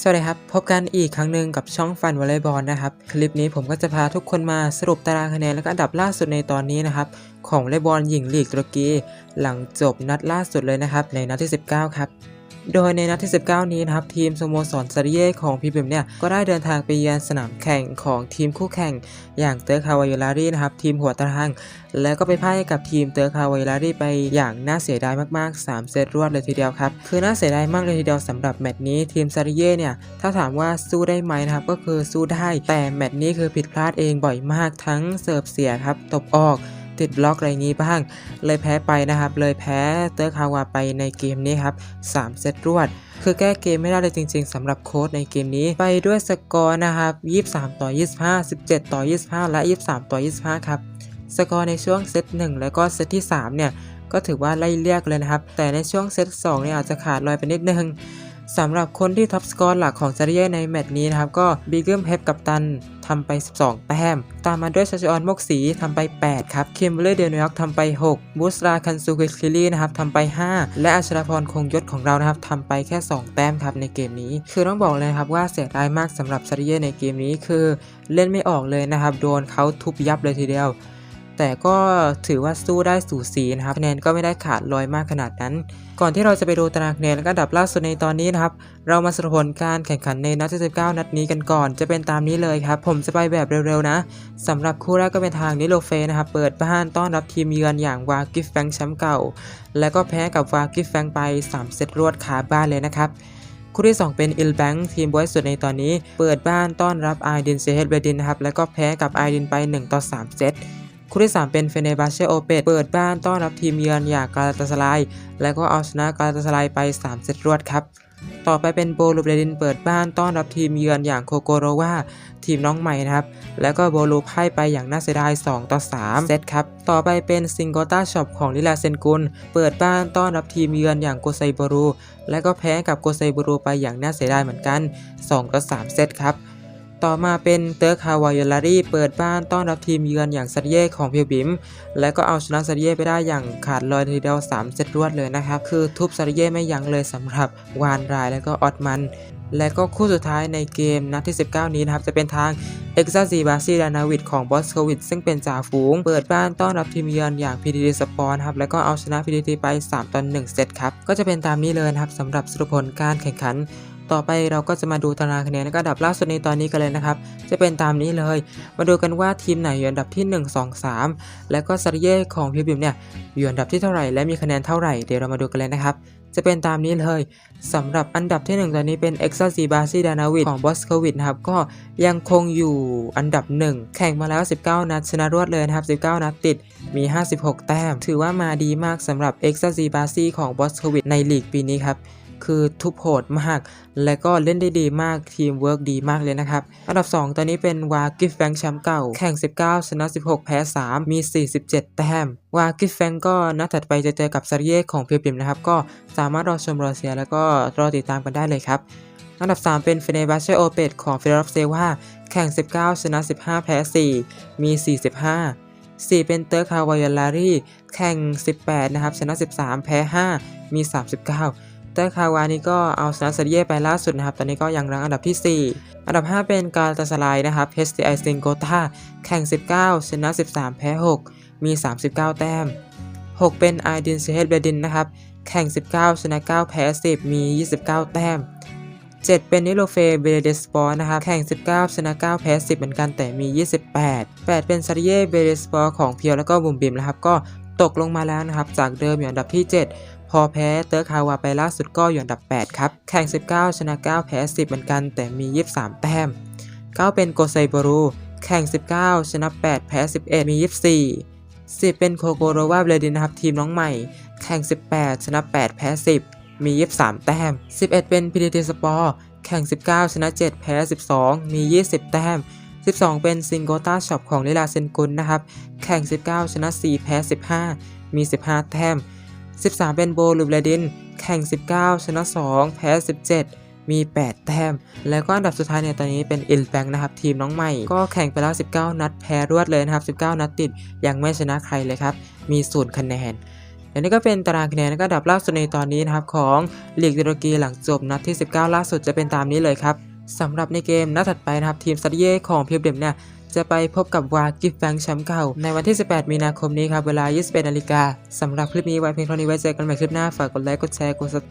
สวัสดีครับ พบกันอีกครั้งหนึ่งกับช่องฟันวอลเลย์บอลนะครับ คลิปนี้ผมก็จะพาทุกคนมาสรุปตารางคะแนนและก็อันดับล่าสุดในตอนนี้นะครับ ของวอลเลย์บอลหญิงลีกตุรกี หลังจบนัดล่าสุดเลยนะครับ ในนัดที่ 19 ครับ โดยในนัดที่ 19 นี้นะครับทีมสโมสรซาริเย่ของพีบิมเนี่ยก็ได้เดินทางไปเยือนสนามแข่งของทีมคู่แข่ง อย่างเตอร์คาวายลารีนะครับทีมหัวตาราง แล้วก็ไปพ่ายกับทีมเตอร์คาวายลารีไปอย่างน่าเสียดายมากๆ 3 เซตรวดเลยทีเดียวครับคือน่าเสียดายมากเลยทีเดียวสำหรับแมตช์นี้ทีมซาริเย่เนี่ยถ้าถามว่าสู้ได้ไหมนะครับก็คือสู้ได้ แต่แมตช์นี้คือผิดพลาดเองบ่อยมากทั้งเสิร์ฟเสียครับตบออก ติดบล็อกอะไรงี้บ้าง เลยแพ้ไปนะครับ เลยแพ้เตอร์คาวาไปในเกมนี้ครับ 3 เซตรวด คือแก้เกมไม่ได้เลยจริง ๆสำหรับโค้ดในเกมนี้ ไปด้วยสกอร์นะครับ 23 ต่อ 25 17 ต่อ 25 และ 23 ต่อ 25 ครับ สกอร์ในช่วงเซต1แล้วก็เซตที่ 3 เนี่ย ก็ถือว่าไล่เรียกเลยนะครับ แต่ในช่วงเซต2เนี่ยอาจจะขาดลอยไปนิดนึง สำหรับคนที่ท็อปสกอร์หลักของซาริเย่ในแมตช์นี้นะครับ ก็บิเกิมเฮปกับตันทำไป 12 แต้ม ตามมาด้วยชาชออนมกสีทำไป 8 ครับ คิมเบอร์เดลนิวยอร์กทำไป 6 บูสราคันซูกิคิลี่นะครับทำไป 5 และอัชรพรคงยศของเรานะครับทำไปแค่ 2 แต้มครับในเกมนี้ คือต้องบอกเลยครับว่าเสียดายมากสำหรับซาริเย่ในเกมนี้คือเล่นไม่ออกเลยนะครับ โดนเขาทุบยับเลยทีเดียว แต่ก็ถือว่าสู้ได้สูสีนะครับคะแนนก็ไม่ได้ขาดลอยมากขนาดนั้น ก่อนที่เราจะไปดูตารางคะแนนและก็อันดับล่าสุดในตอนนี้นะครับ เรามาสรุปผลการแข่งขันในนัดที่19นัดนี้กันก่อนจะเป็นตามนี้เลยครับ ผมจะไปแบบเร็วๆนะสำหรับคู่แรกก็เป็นทางนิโลเฟนะครับเปิดบ้านต้อนรับทีมเยือนอย่างวากิฟแฟงแชมป์เก่า และก็แพ้กับวากิฟแฟงไป 3 เซตรวดขาบ้านเลยนะครับคู่ที่ 2 เป็นอิลแบงทีมบอยสุดในตอนนี้ เปิดบ้านต้อนรับไอดินเซเฮดเบดินนะครับแล้วก็แพ้กับไอดินไป 1 ต่อ 3 เซต คู่ที่ 3 เป็นเฟเนบาเชโอเปเปิดบ้านต้อนรับทีมเยือนอย่างกาลาตาสลาย แล้วก็เอาชนะกาลาตาสลายไป 3 เซตรวดครับ ต่อไปเป็นโบลูเบดินเปิดบ้านต้อนรับทีมเยือนอย่างโคโกโรวาทีมน้องใหม่นะครับ แล้วก็โบลูพ่ายไปอย่างน่าเสียดาย 2 ต่อ 3 เซตครับ ต่อไปเป็นซิงโกต้าช็อปของลิลาเซนกุล เปิดบ้านต้อนรับทีมเยือนอย่างโกไซบรู และก็แพ้กับโกไซบรูไปอย่างน่าเสียดายเหมือนกัน 2 ต่อ 3 เซตครับ ต่อมาเป็นเตอร์คาวายลารีเปิดบ้านต้อนรับทีมเยือนอย่างซาริเย่ของเพียวบิม และก็เอาชนะซาริเย่ไปได้อย่างขาดลอยทีเดียว3เซตรวดเลยนะครับ คือทุบซาริเย่ไม่ยั้งเลยสำหรับวานรายและก็ออตมัน และก็คู่สุดท้ายในเกมนัดที่ 19 นี้นะครับ จะเป็นทางเอ็กซาซีบาซีดานาวิดของบอสโควิดซึ่งเป็นจ่าฝูง เปิดบ้านต้อนรับทีมเยือนอย่าง PTT Sport ครับ แล้วก็เอาชนะ PTT ไป 3ต่อ1เซตครับ ก็จะเป็นตามนี้เลยนะครับสำหรับสรุปผลการแข่งขัน ต่อไปเราก็จะมาดูตารางคะแนนและก็อันดับล่าสุดในตอนนี้กันเลยนะครับ จะเป็นตามนี้เลย มาดูกันว่าทีมไหนอยู่อันดับที่ 1 2 3 และก็ซาริเย่ของพิบิมเนี่ยอยู่อันดับที่เท่าไหร่และมีคะแนนเท่าไหร่เดี๋ยวเรามาดูกันเลยนะครับ จะเป็นตามนี้เลยสำหรับอันดับที่ 1 ตอนนี้เป็น e x a ซีบาซีดานาวิดของบอสโควิดนะครับก็ยังคงอยู่อันดับ 1 แข่งมาแล้ว 19 นัดชนะรวดเลยนะครับ 19 นัดติดมี 56 แต้ม ถือว่ามาดีมากสำหรับ e x a ซีบาซีของบอสโควิดในลีกปีนี้ครับ คือทุบโหดมาก และก็เล่นได้ดีมากทีมเวิร์กดีมากเลยนะครับ อันดับ 2 ตอนนี้เป็นวากิฟแฟงแชมป์เก่า แข่ง 19 ชนะ 16 แพ้ 3 มี 47 แต้ม วากิฟแฟงก็นัดถัดไปจะเจอกับซาริเย่ของเพียวปิมนะครับ ก็สามารถรอชมรอเชีย แล้วก็รอติดตามกันได้เลยครับอันดับ 3 เป็นเฟเนบาเชโอเปตของฟิลาเดลเซวาแข่ง 19 ชนะ 15 แพ้ 4 มี 45 4 เป็นเตอร์คาวายลารีแข่ง 18 นะครับ ชนะ 13 แพ้ 5 มี 39 เตอร์คาวานี่ก็เอาชนะซาริเย่ไปล่าสุดนะครับ ตอนนี้ก็ยังรั้งอันดับที่ 4 อันดับ 5 เป็นกาลตาสลายนะครับ HDI ซิงโกตาแข่ง 19 ชนะ 13 แพ้ 6 มี 39 แต้ม 6 เป็นไอดินเซเฮดเบดินนะครับ แข่ง 19 ชนะ 9 แพ้ 10 มี 29 แต้ม 7 เป็นนิโลเฟเบเดสปอร์นะครับ แข่ง 19 ชนะ 9 แพ้ 10 เหมือนกันแต่มี 28 8 เป็นซาริเย่เบเดสปอร์ของเพียวแล้วก็บุมบิมนะครับ ก็ตกลงมาแล้วนะครับ จากเดิมอยู่อันดับที่ 7 พอแพ้เตอร์คาวาไปล่าสุดก็อยู่อันดับ 8 ครับ แข่ง 19 ชนะ 9 แพ้ 10 เหมือนกัน แต่มี 23 แต้ม 9 เป็นโกไซบรูแข่ง 19 ชนะ 8 แพ้ 11 มี 24 10 เป็นโคโกโรวาเบลดินนะครับทีมน้องใหม่ แข่ง 18 ชนะ 8 แพ้ 10 มี 23 แต้ม 11 เป็นพีดีทีสปอร์ แข่ง 19 ชนะ 7 แพ้ 12 มี 20 แต้ม 12 เป็นซิงโกต้าช็อปของลิลาเซนกุลนะครับ แข่ง 19 ชนะ 4 แพ้ 15 มี 15 แต้ม 13 เป็นโบลูเบลดิน แข่ง 19 ชนะ 2 แพ้ 17 มี 8 แต้ม แล้วก็อันดับสุดท้ายเนี่ยตอนนี้เป็นอิลแบงนะครับ ทีมน้องใหม่ ก็แข่งไปแล้ว 19 นัดแพ้รวดเลยนะครับ 19 นัดติด ยังไม่ชนะใครเลยครับ มีศูนย์คะแนนและนี่ก็เป็นตารางคะแนนและก็อันดับล่าสุดในตอนนี้นะครับของลีกตุรกีหลังจบนัดที่ 19 ล่าสุดจะเป็นตามนี้เลยครับสำหรับในเกมนัดถัดไปนะครับทีมซาดิเย่ของพียบเดมเนี่ย จะไปพบกับวากิฟแฟงแชมป์เก่า ในวันที่ 18 มีนาคมนี้ครับ เวลา 21นาฬิกาสำหรับคลิปนี้ไว้เพียงเท่านี้ไว้เจอกันใหม่คลิปหน้า ฝากกดไลค์ กดแชร์ กดซับ